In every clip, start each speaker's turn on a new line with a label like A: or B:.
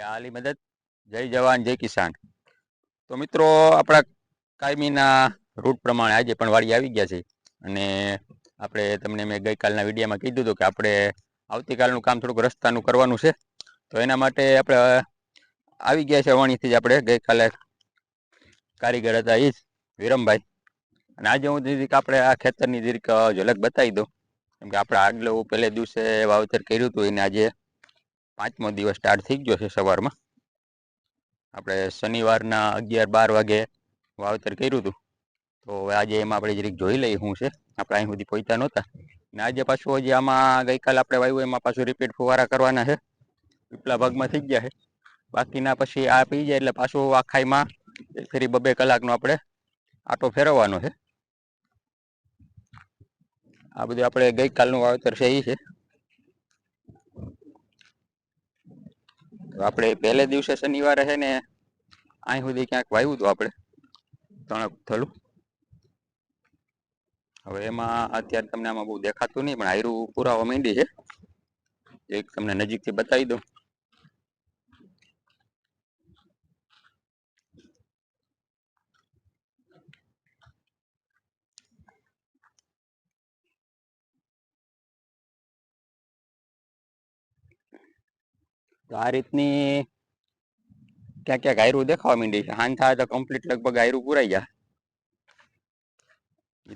A: આલી મદદ. જય જવાન, જય કિસાન. તો મિત્રો, આપણા કાયમીના રૂટ પ્રમાણે આજે પણ વાડી આવી ગયા છે. અને આપણે તમને મેં ગઈકાલના વિડીયામાં કીધું હતું કે આપણે આવતીકાલનું કામ થોડુંક રસ્તાનું કરવાનું છે. તો એના માટે આપણે આવી ગયા છે વણીથી જ આપણે. ગઈકાલે કારીગર હતા એ જ, વિરમભાઈ. અને આજે હું દીધી કે આપણે આ ખેતરની દીરીક ઝલક બતાવી દઉં. કેમ કે આપણે આગલો પહેલે દિવસે વાવતર કર્યું હતું એને આજે પાંચમો દિવસ સ્ટાર્ટ થઈ ગયો છે સવારમાં. આપણે શનિવારના અગિયાર બાર વાગે વાવેતર કર્યું હતું. તો આજે એમાં આપણે જરીક જોઈ લઈએ શું છે. આપણે અહીં સુધી પહોંચ્યા નહોતા. ને આજે પાછું હજી આમાં ગઈકાલ આપણે વાવ્યું, એમાં પાછું રિપીટ ફુવારા કરવાના છે. પીપલા ભાગમાં થઈ ગયા છે. બાકીના પછી આ પી જાય એટલે પાછું આખાઈમાં ફેરી બબે કલાકનો આપણે આટો ફેરવવાનો છે. આ બધું આપણે ગઈકાલનું વાવેતર છે એ છે. આપણે પહેલે દિવસે શનિવારે છે ને અહીં સુધી ક્યાંક વાવ્યું હતું આપણે. ત્રણ થલું હવે એમાં અત્યારે તમને આમાં બહુ દેખાતું નહીં, પણ આયરું પુરાવા માંડી છે. એક તમને નજીકથી બતાવી દઉં. તો આ રીતની ક્યાં ક્યાં ગાયરું દેખાવા માંડી છે? હાન થાય તો કમ્પ્લીટ લગભગ ગાયરું પુરાઈ જાય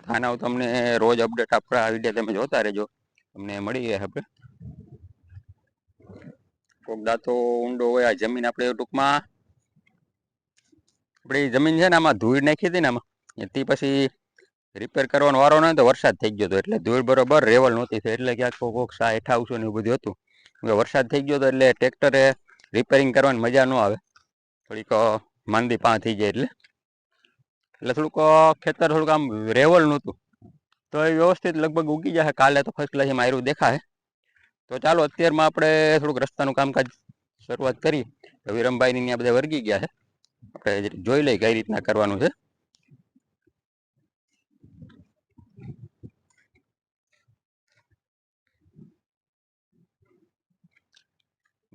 A: થાના તમને રોજ અપડેટ આપણા વીડિયો તમે જોતા રહેજો. તમને મળી ગયા આપણે કોક દાતો ઊંડો હોય, આ જમીન આપણે ટૂંકમાં આપણી જમીન છે ને આમાં ધૂળ નાખી હતી ને આમાં. એથી પછી રિપેર કરવાનો વારો નહીં તો વરસાદ થઈ ગયો હતો. એટલે ધૂળ બરોબર રેવલ નહોતી થઈ. એટલે ક્યાંક કોક સા હેઠા આવશું ને એવું બધું હતું. વરસાદ થઈ ગયો હતો એટલે ટ્રેક્ટરે રિપેરિંગ કરવાની મજા ન આવે. થોડીક માંદી પા થઈ જાય એટલે. એટલે થોડુંક ખેતર થોડુંક આમ રેવલ નહોતું. તો એ વ્યવસ્થિત લગભગ ઉગી જશે. કાલે તો ફર્સ્ટ ક્લાસ એમાં આયરું દેખાય તો ચાલો, અત્યારમાં આપણે થોડુંક રસ્તાનું કામકાજ શરૂઆત કરી તો વિરમભાઈની ત્યાં બધા વર્ગી ગયા છે. આપણે જોઈ લઈએ કઈ રીતના કરવાનું છે.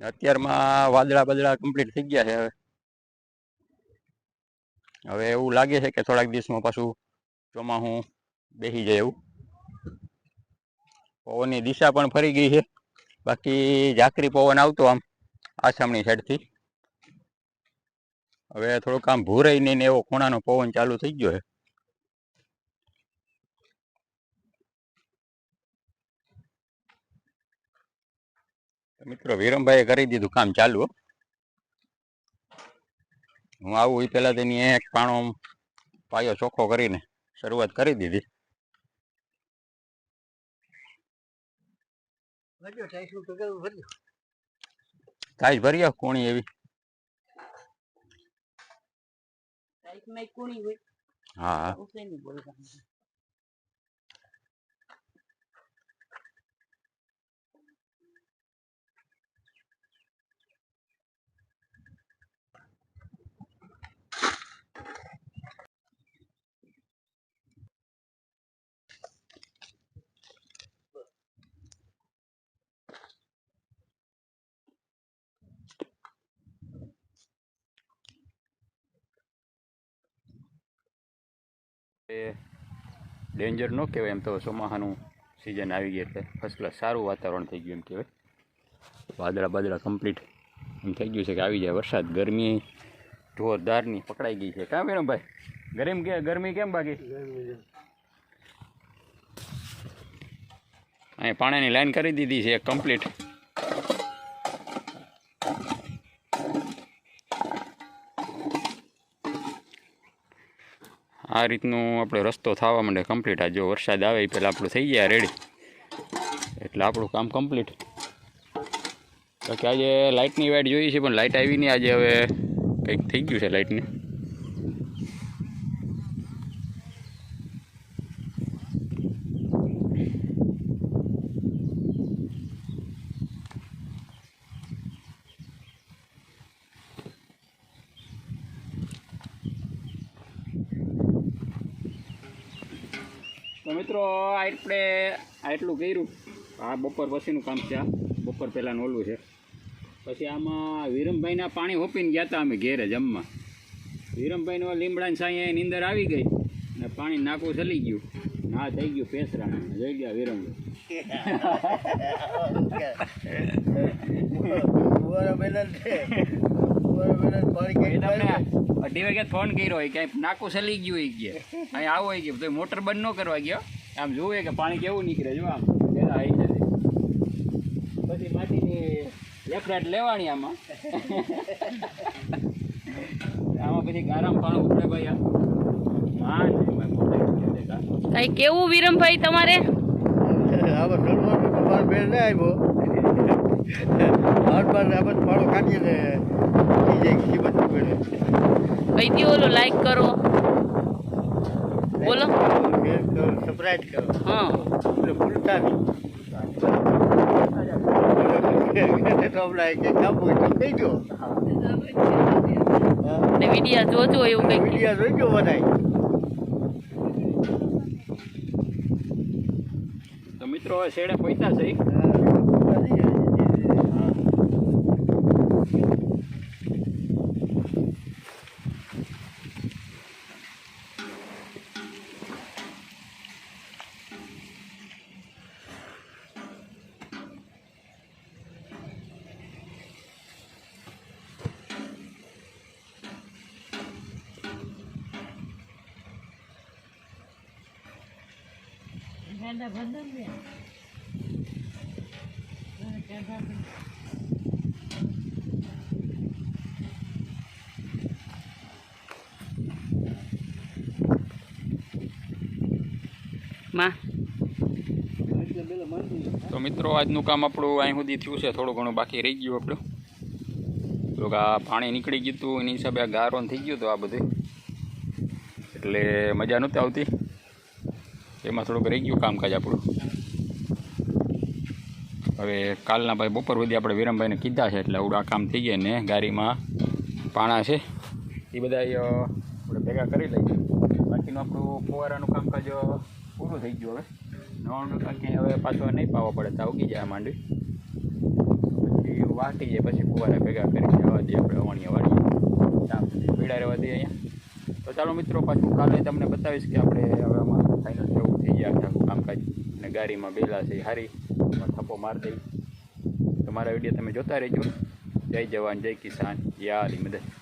A: અત્યારમાં વાદળા બદળા કમ્પ્લીટ થઈ ગયા છે હવે. હવે એવું લાગે છે કે થોડાક દિવસમાં પાછું ચોમાસું બેસી જાય એવું. પવનની દિશા પણ ફરી ગઈ છે. બાકી ઝાકરી પવન આવતો આમ આસામની સાઈડથી હવે થોડુંક આમ ભૂરાઈને ને એવો ખૂણાનો પવન ચાલુ થઈ ગયો છે. મિત્રો વિરમભાઈએ કરી દીધું કામ ચાલુ. હું આવું એ પહેલા તેની એક પાણો પાયો ચોખ્ખો કરીને શરૂઆત કરી દીધી.
B: ટાઈસ ભર્યો?
A: કોણી એવી. હા. એ ડેન્જર ન કહેવાય એમ તો ચોમાસાનું સિઝન આવી ગયું એટલે ફર્સ્ટ ક્લાસ સારું વાતાવરણ થઈ ગયું એમ કહેવાય. વાદળા બાદળા કમ્પ્લીટ એમ થઈ ગયું છે કે આવી જાય વરસાદ, ગરમી, જોરદારની પકડાઈ ગઈ છે. કાં ભાઈ ગરમ કે ગરમી કેમ બાકી? અહીં પાણીની લાઈન કરી દીધી છે કમ્પ્લીટ આ રીતનું આપણે રસ્તો થવા માંડે કમ્પ્લીટ આ જો વરસાદ આવે એ પહેલાં આપણું થઈ ગયા રેડી એટલે આપણું કામ કમ્પ્લીટ બાકી આજે લાઇટની વાઇટ જોઈએ છે, પણ લાઇટ આવી નહીં. આજે હવે કંઈક થઈ ગયું છે લાઇટને તો મિત્રો, આપણે આટલું કર્યું. આ બપોર પછીનું કામ છે. આ બપોર પહેલાંનું ઓલું છે. પછી આમાં વિરમભાઈના પાણી હોપીને ગયા હતા અમે ઘેરે જમવા. વિરમભાઈનો લીમડાની સાંઈ નીંદર આવી ગઈ અને પાણી નાકું ચલી ગયું. ના, થઈ ગયું પેસરા. જઈ ગયા વિરમભાઈ. અઢી વાગ્યા ફોન કર્યો હોય ક્યાંય નાકું ચલી ગયું હોય કે? અહીં આવો હોય ગયો તો મોટર બંધ ન કરવા ગયો. આમ જોવે કે પાણી કેવું નીકળે જો આમ. પેલા આવી જશે પછી માટીની લેફરાટ લેવાની આમાં. આમાં પછી આરામ પાણી ઉપડે ભાઈ આ હા
C: કઈ કેવું વિરમભાઈ તમારે? કઈ દો ઓલો લાઈક કરો? બોલો.
B: ને કરો
C: હા.
B: એટલે ભૂલતા નહીં. તો હમણાં કે કામ હોય તો કહેજો
C: ને વિડિયા જોજો એવું
B: વીડિયો જોઈજો બધાય
A: તો મિત્રો શેડે પૈસા છે?
C: માં.
A: તો મિત્રો આજનું કામ આપણું અહીં સુધી થયું છે. થોડું ઘણું બાકી રહી ગયું આપણું. તો આ પાણી નીકળી ગયું હતું એની હિસાબે આ ગારો થઈ ગયું હતું આ બધું. એટલે મજા નહોતી આવતી. એમાં થોડુંક રહી ગયું કામકાજ આપણું. હવે કાલના ભાઈ બપોર સુધી આપણે વિરમભાઈને કીધા છે એટલે આવડું આ કામ થઈ ગયા ને ગાડીમાં પાણા છે. એ બધા આપણે ભેગા કરી લઈએ. બાકીનું આપણું ફુવારાનું કામકાજ પૂરું થઈ ગયું હવે. નવાનું ક્યાંય હવે પાછો નહીં પાવા પડે, તો ઉગી જાય માંડવી. પછી વાટી જાય, પછી ફુવારા ભેગા કરી જવા દઈએ આપણે અવાણીએ વાળીએ પીડા રહેવા દઈએ અહીંયા. તો ચાલો મિત્રો, પાછું કાલે તમને બતાવીશ કે આપણે હવે આમાં ફાઇનલ જેવું જાય આખું કામકાજ અને ગાડીમાં બેલા છે, હારી થપ્પો માર દઈ તમારા વીડિયો તમે જોતા રહેજો. જય જવાન, જય કિસાન. યા મદદ